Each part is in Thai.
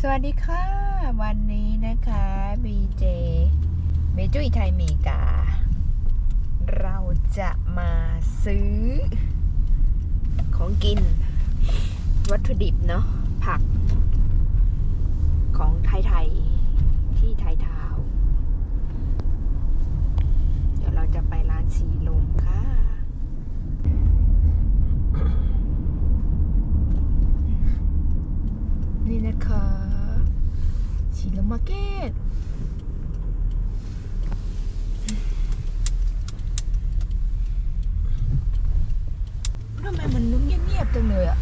สวัสดีค่ะ วันนี้นะคะ BJ เมจุยไทยเมกา เราจะมาซื้อ ของกิน วัตถุดิบเนาะผัก ของไทยๆ ที่ไทยทาว เดี๋ยวเราจะไปร้านสีลมค่ะนี่นะคะ สีลมมาร์เก็ตทำไมมันนุ่มเงียบๆจังเลยอะ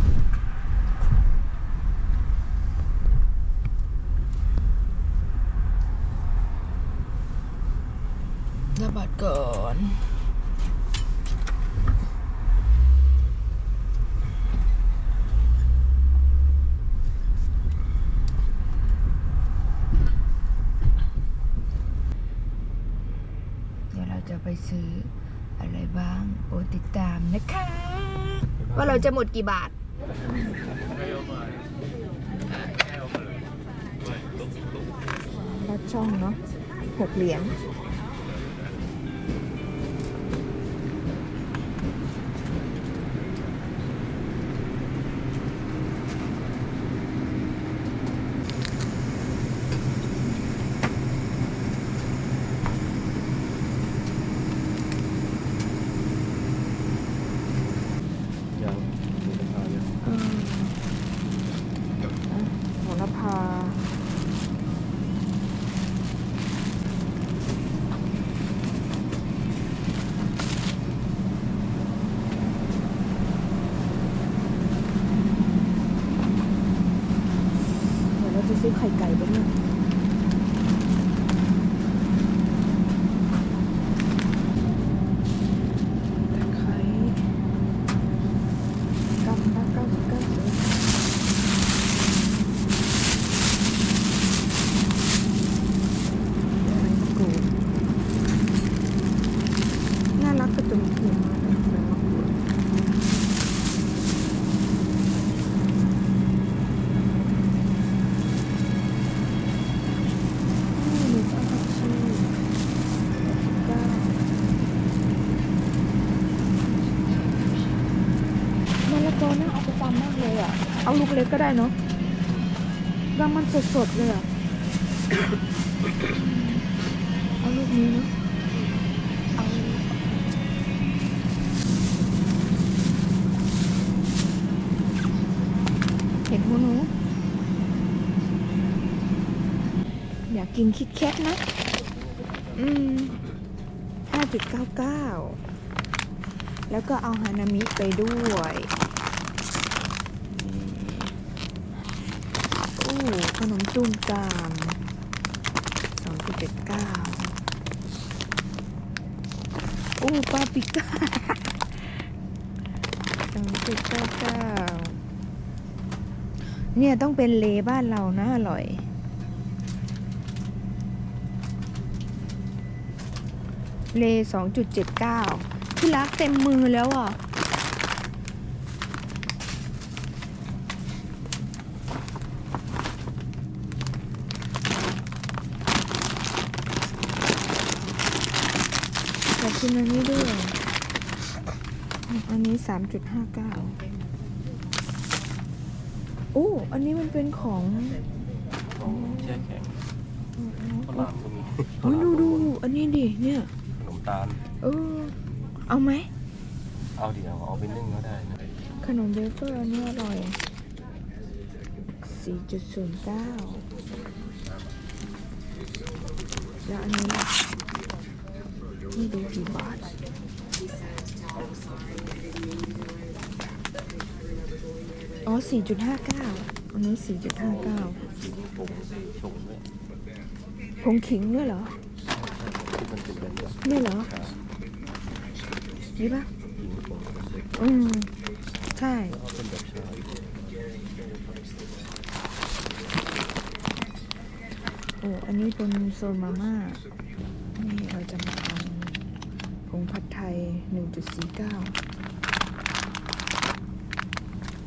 ระบาดก่อน เดี๋ยวเรา จะไปซื้ออะไรบ้างโปรดติดตามนะคะ ว่าเราจะหมดกี่บาท รัดช่องเนาะหกเหรียญอยังมีราคาเยอะืมอะโหระพา เดี๋ยวเราจะ ซื้อไข่ไก่ไปเนี่ยตะไคร้กำละเก้าสิบเก้าบาทใบมะกรูดน่ารักกระจุมเขียวมากเลยใบมะกรูด นี่มีข้าวผัดชีเก้ามะละกอน่าเอาไปตำมากเลยอะ เอาลูกเล็กก็ได้เนาะดำมันสดๆเลยอะ เอาลูกนี้เนาะเอาเห็นหัวหนูอยากกินคิดแคทนะ อืมห้าจุดเก้าเก้าแล้วก็เอาฮานามิไปด้วย โอ้ขนมจุ้มกามสองจุดเจ็ดเก้าโอ้ปาปิก้าสองจุดเก้าเก้าเนี่ยต้องเป็นเลบ้านเรานะอร่อย เลสองจุดเจ็ดเก้าที่รักเต็มมือแล้วอะ กกินอันนี้ด้วย อันนี้สามจุดห้าเก้าโอ้ อันนี้มันเป็นของของแช่แข็งข้าวหลามก็มีโอ้ยดูดูอันนี้ดิ เนี่ย ขนมตาล เออ เอาไหม เอาเดี๋ยวเอาไปนึ่งก็ได้นะขนมเบเกอร์อันนี้อร่อยสี่จุดศูนย์เก้าแล้วอันนี้ล่ะ นี่ดูกี่บาทอ๋อสี่จุดห้าเก้าอันนี้สี่จุดห้าเก้าผงชงด้วยผงขิงด้วยเหรอที่มันเป็นแบบนี่เหรอ นี่ปะอืม ใช่เป็นแบบชาโอ้อันนี้เป็นโซนมาม่า งผัดไทย 1.49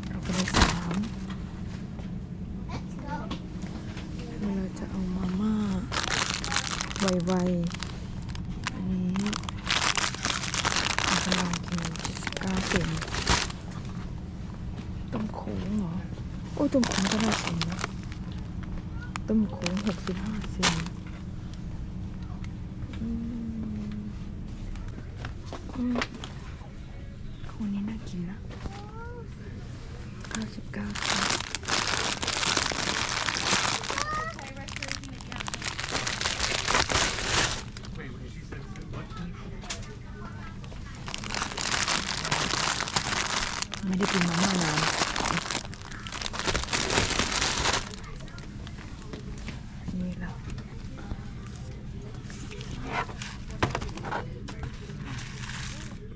เราไปในสามเราจะเอามาม่า ไวๆ อันนี้กราจะลองกิน79เซนต้มโขงเหรอ โอ้ต้มโขงก็ได้กินนะต้มโขง65เซน กินนะ99เซนไม่ได้กินมาม่านานแหละ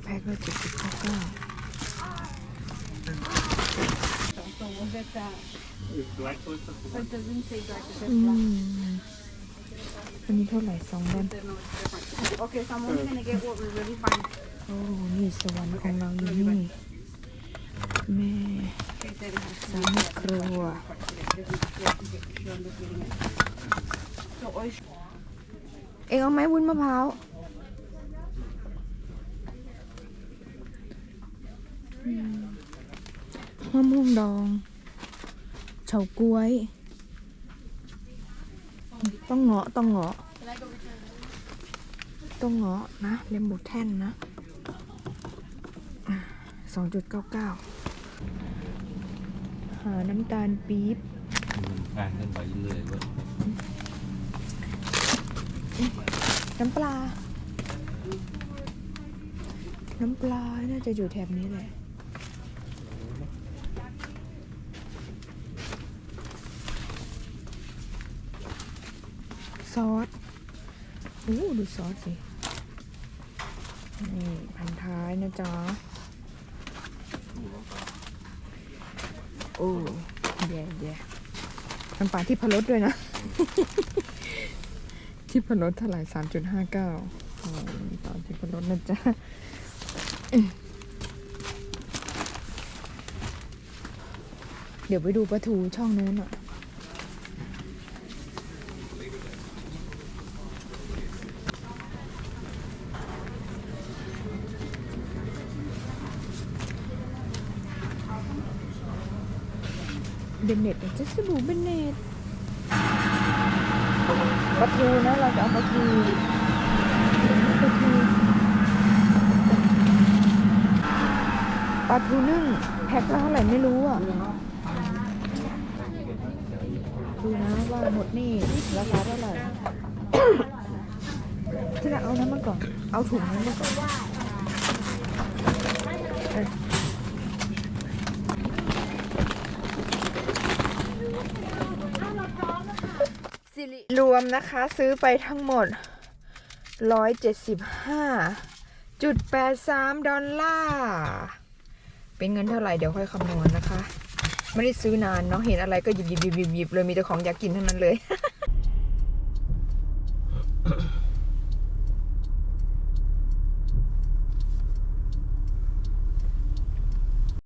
แพ็คละเจ็ดสิบเก้าเก้า So we'll get that. But it doesn't say dark, it อื says black. มอันนี้เท่าไหร่สองดอน They know it's different. Okay, so I'm only gonna get what we really find. โอ้นี่สวรรค์ของเราอยู่นี่ แม่ Okay, then it has สามีครัว So oyster. เองเอาไหมวุ้นมะพร้าวอืมมะม่วงดอง เฉาก๊วย ต้องเงาะต้องเงาะต้องเงาะนะเลมบูแท่นนะสองจุดเก้าเก้าหาน้ำตาลปี๊บมันการกันไปเรื่อยเว้ยน้ำปลา น้ำปลา น่าจะอยู่แถบนี้แหละ ซอสโอ้ดูซอสสิ นี่พันท้ายนะจ๊ะ โอ้แย่แย่น้ำปลาที่พรสด้วยนะ ที่พรสเท่าไหร่สามจุดห้าเก้าตอนที่พรสนะจ๊ะเดี๋ยวไปดูปลาทูช่องนู้นอะ บนเน็ตจะสบู่เบนเน็ตปลาทูนะเราจะเอาปลาทูปลาทูปลาทูนึ่งแพ็คละเท่าไหร่ไม่รู้อะดูนะว่าหมดนี่ราคาเท่าไหร่ที่เราเอานั้นมาก่อน เอาถุงนั้นมาก่อนเออ สิ รวมนะคะซื้อไปทั้งหมด 175.83 ดอลลาร์ เป็นเงินเท่าไหร่เดี๋ยวค่อยคำนวณนะคะ ไม่ได้ซื้อนานเนาะเห็นอะไรก็หยิบหยิบหยิบหยิบหยิบเลยมีแต่ของอยากกินทั้งนั้นเลย